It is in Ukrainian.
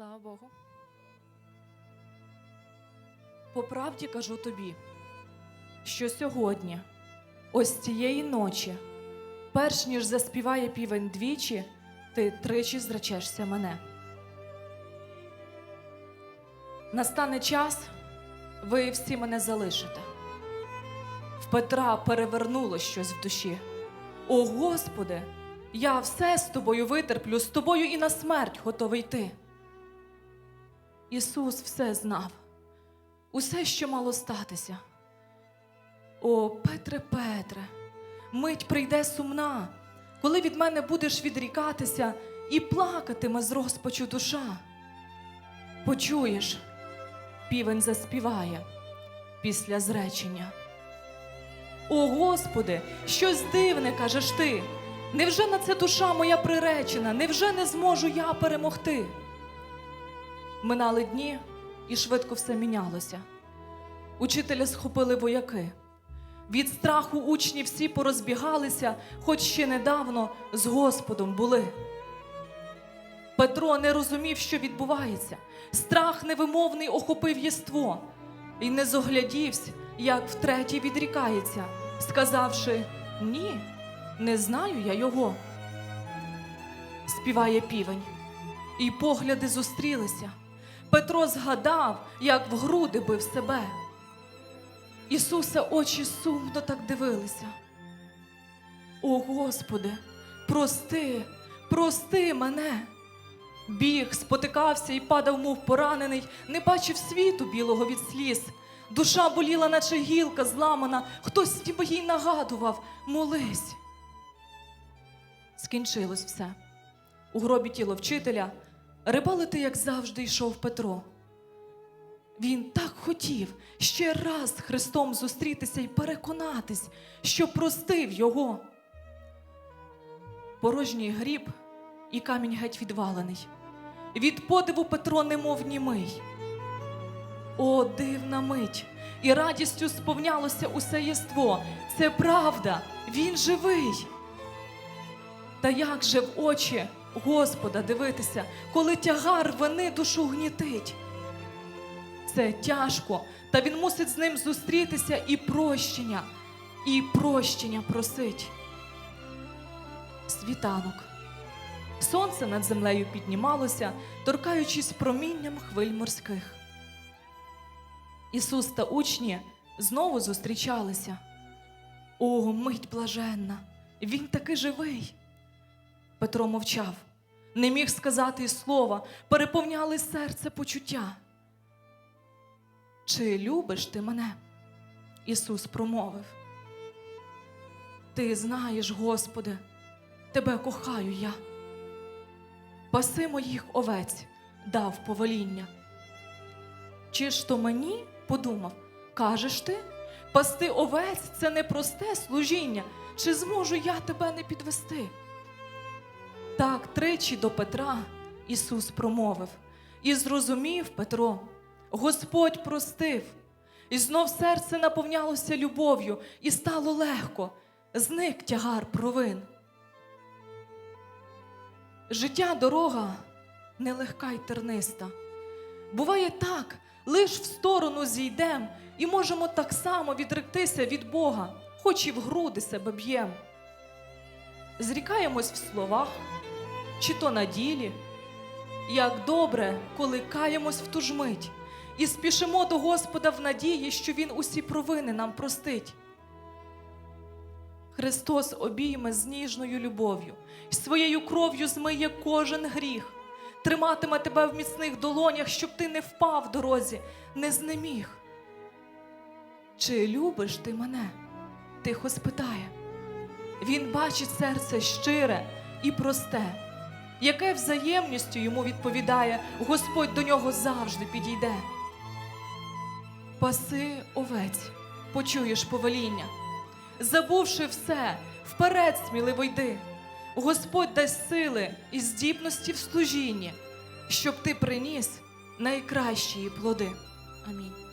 Слава Богу. По правді кажу тобі, що сьогодні, ось цієї ночі, перш ніж заспіває півень двічі, ти тричі зречешся мене. Настане час, ви всі мене залишите. В Петра перевернуло щось в душі. О Господи, я все з тобою витерплю, з тобою і на смерть готовий йти. Ісус все знав, усе, що мало статися. О, Петре, Петре, мить прийде сумна, коли від мене будеш відрікатися і плакатиме з розпачу душа. Почуєш, півень заспіває після зречення. О Господи, щось дивне кажеш ти. Невже на це душа моя приречена? Невже не зможу я перемогти? Минали дні, і швидко все мінялося. Учителя схопили вояки. Від страху учні всі порозбігалися, хоч ще недавно з Господом були. Петро не розумів, що відбувається. Страх невимовний охопив єство, і не зоглядівсь, як втретє відрікається, сказавши ні, не знаю я його. Співає півень, і погляди зустрілися. Петро згадав, як в груди бив себе. Ісуса очі сумно так дивилися. О Господи, прости, прости мене. Біг, спотикався і падав, мов поранений, не бачив світу білого від сліз. Душа боліла, наче гілка зламана, хтось ніби їй нагадував молись. Скінчилось все. У гробі тіло вчителя рибалити, як завжди, йшов Петро. Він так хотів ще раз Христом зустрітися і переконатись, що простив його. Порожній гріб і камінь геть відвалений. Від подиву Петро немов німий. О, дивна мить! І радістю сповнялося усе єство. Це правда, він живий. Та як же в очі Господа дивитися, коли тягар вини душу гнітить? Це тяжко, та він мусить з ним зустрітися і прощення, і прощення просить. Світанок. Сонце над землею піднімалося, торкаючись промінням хвиль морських. Ісус та учні знову зустрічалися. О, мить блаженна! Він таки живий. Петро мовчав, не міг сказати слова, переповняли серце почуття. Чи любиш ти мене? Ісус промовив. Ти знаєш, Господи, тебе кохаю я. Паси моїх овець дав повеління. Чи ж то мені подумав, кажеш ти, пасти овець це непросте служіння, чи зможу я тебе не підвести? Так тричі до Петра Ісус промовив, і зрозумів Петро, Господь простив, і знов серце наповнялося любов'ю, і стало легко, зник тягар провин. Життя дорога нелегка й терниста. Буває так, лиш в сторону зійдем, і можемо так само відректися від Бога, хоч і в груди себе б'єм. Зрікаємось в словах, чи то на ділі. Як добре, коли каємось в ту ж мить і спішимо до Господа в надії, що Він усі провини нам простить. Христос обійме з ніжною любов'ю і своєю кров'ю змиє кожен гріх, триматиме тебе в міцних долонях, щоб ти не впав в дорозі, не знеміг. Чи любиш ти мене? Тихо спитає. Він бачить серце щире і просте, яке взаємністю йому відповідає, Господь до нього завжди підійде. Паси овець, почуєш повеління. Забувши все, вперед сміливо йди. Господь дасть сили і здібності в служінні, щоб ти приніс найкращі плоди. Амінь.